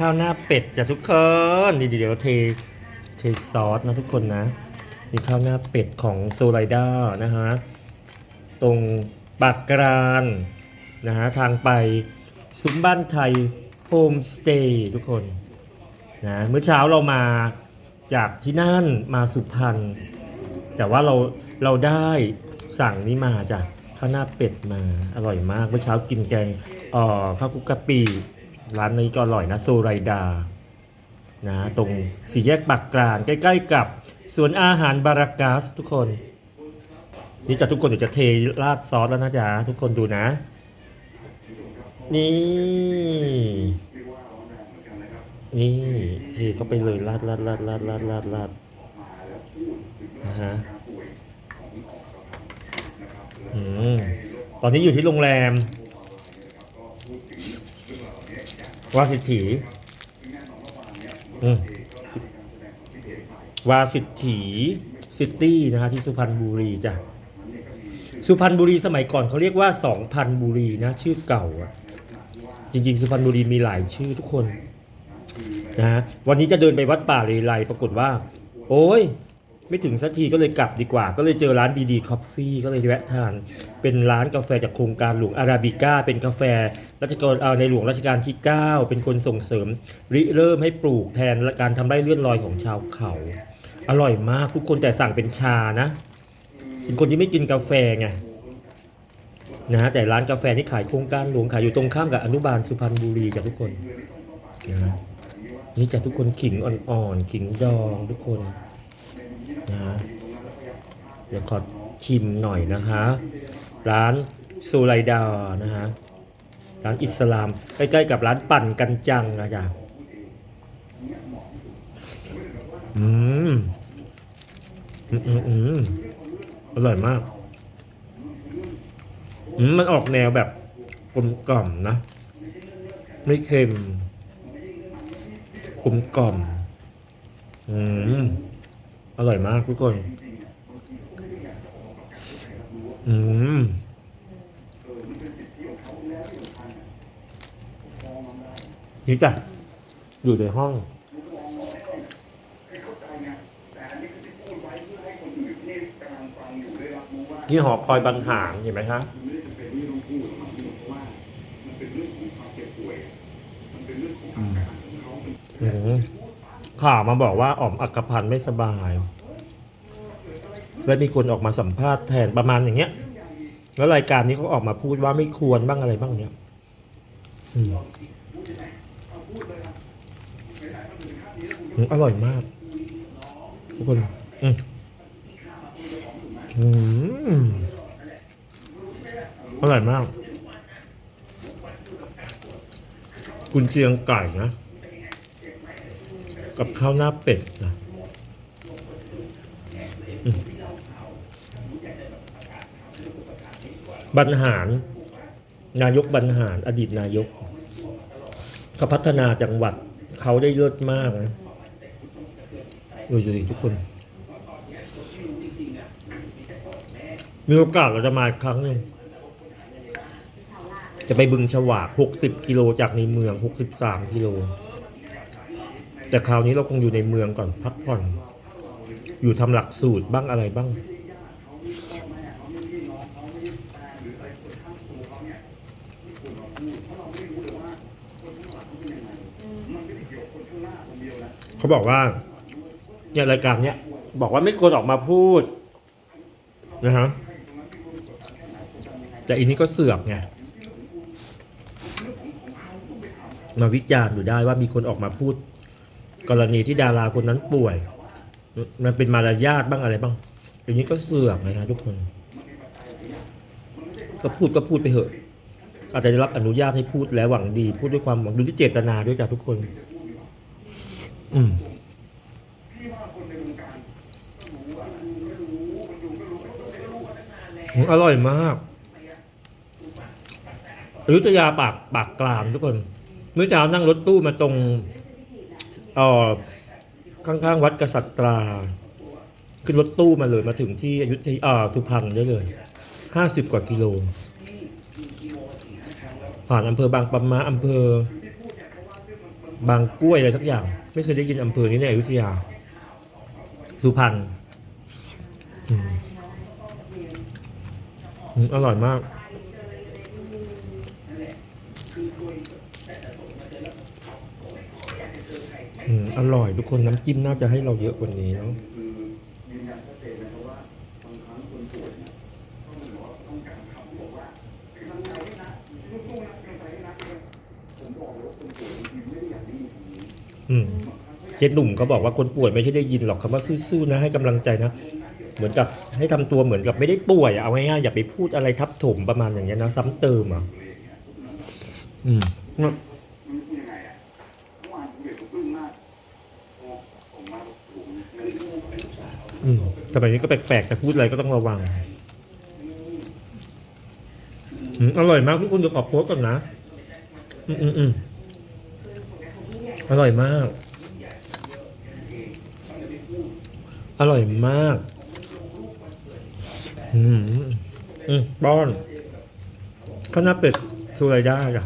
ข้าวหน้าเป็ดจ้ะทุกคนนี่เดี๋ยวเทเทซอสนะทุกคนนะนี่ข้าวหน้าเป็ดของโซไลด้านะฮะตรงปากกรานนะฮะทางไปซุ้มบ้านไทยโฮมสเตย์ทุกคนนะเมื่อเช้าเรามาจากที่นั่นมาสุพรรณแต่ว่าเราเราได้สั่งนี้มาจ้ะข้าวหน้าเป็ดมาอร่อยมากเมื่อเช้ากินแกงอ่อข้าวคุกกะปิ ร้านนี้ก็อร่อยนะโซไรดานะตรงสี่แยกปากกลางใกล้ๆกับสวนอาหารบารากัสทุกคน นี่จะทุกคนเดี๋ยวจะเทราดซอสแล้วนะจ๊ะทุกคนดูนะ นี่ นี่เทเข้าไปเลยราดราดราดราดราดราดราดนะฮะอืมตอนนี้อยู่ที่โรงแรม วาสิทธีวาสิทธีซิตี้นะฮะที่สุพรรณบุรีจ้ะสุพรรณบุรีสมัยก่อนเขาเรียกว่าสองพันบุรีนะชื่อเก่าอะจริง ๆ สุพรรณบุรีมีหลายชื่อทุกคนนะฮะวันนี้จะเดินไปวัดป่าเลไลปรากฏว่า โอ้ย ไม่ถึงสักทีก็เลยกลับดีกว่า ก็เลยเจอร้านดีๆคอฟฟี่ก็เลยแวะทาน เป็นร้านกาแฟจากโครงการหลวงอาราบิก้า เป็นกาแฟรัชกาลในหลวงรัชกาลที่ 9 เป็นคนส่งเสริม ริเริ่มให้ปลูกแทนการทำไร่เลื่อนลอยของชาวเขา อร่อยมากทุกคนแต่สั่งเป็นชานะ เป็นคนที่ไม่กินกาแฟไงนะแต่ร้านกาแฟที่ขายโครงการหลวงขายอยู่ตรงข้ามกับอนุบาลสุพรรณบุรีจ้ะทุกคนนะนี่จ้ะทุกคนขิงอ่อนๆขิงดองทุกคนนะฮะเดี๋ยวขอชิมหน่อยนะฮะ ร้านซูไลดานะฮะร้านอิสลามใกล้ๆกับร้านปั่นกันจังนะจ๊ะอืมอืมอืมอืมอร่อยมากอืมมันออกแนวแบบกลมกล่อมนะ ไม่เค็มกลมกล่อมอืมอร่อยมากทุกคน อืม นี่จ้ะอยู่ในห้อง นี่หอคอยบรรหารเห็นไหมครับข่าวมาบอกว่าอ๋อมอักพันธ์ไม่สบาย แล้วมีคนออกมาสัมภาษณ์แทนประมาณอย่างเงี้ย แล้วรายการนี้เขาออกมาพูดว่าไม่ควรบ้างอะไรบ้างเนี้ย อร่อยมาก ทุกคน อืมอืมอร่อยมาก กุนเชียงไก่นะ กับข้าวหน้าเป็ดนะบรรหาร นายกบรรหาร อดีตนายก เขาพัฒนาจังหวัดเขาได้เลิศมากนะดูสิทุกคน มีโอกาสเราจะมาอีกครั้งหนึ่งจะไปบึงฉวาก 60 กิโลจากในเมือง 63 กิโล แต่คราวนี้เราคงอยู่ในเมืองก่อนพักผ่อน อยู่ทำหลักสูตรบ้างอะไรบ้าง เขาบอกว่าเนี่ยรายการเนี้ยบอกว่าไม่ควรออกมาพูดนะฮะแต่อันนี้ก็เสือกไงมาวิจารณ์อยู่ได้ว่ามีคนออกมาพูด กรณีที่ดาราคนนั้นป่วย มันเป็นมารยาทบ้างอะไรบ้างอย่างนี้ก็เสือกนะฮะทุกคน ก็พูดก็พูดไปเถอะ อาจจะได้รับอนุญาตให้พูดแล้วหวังดี พูดด้วยความหวังดีที่เจตนาด้วยจ้ะทุกคน อืมอร่อยมากอยุธยาปากปากกลางทุกคน เมื่อเช้านั่งรถตู้มาตรงอ่อข้างๆวัดกษัตราขึ้นรถตู้มาเลยมาถึงที่อยุธยาเอ่อทุพันได้เลยห้าสิบกว่ากิโล ผ่านอำเภอบางปะมาอำเภอ บางกล้วยอะไรสักอย่าง ไม่เคยได้ยินอำเภอนี้ในอยุธยาสุพรรณอร่อยมาก อร่อยทุกคนน้ำจิ้มน่าจะให้เราเยอะกว่านี้เนาะ อืมเจ๊หนุ่มเขาบอกว่าคนป่วยไม่ใช่ได้ยินหรอกคำว่าสู้ๆนะให้กำลังใจนะเหมือนกับให้ทำตัวเหมือนกับไม่ได้ป่วยเอาง่ายๆอย่าไปพูดอะไรทับถมประมาณอย่างเงี้ยนะซ้ำเติมอะอืมอืมสมัยนี้ก็แปลกๆแต่พูดอะไรก็ต้องระวังอืมอร่อยมากทุกคนเดี๋ยวขอโพสก่อนนะ อืมอืมอืม อร่อยมาก อร่อยมาก อืม อืมป้อนข้าวหน้าเป็ดคืออะไรได้อะ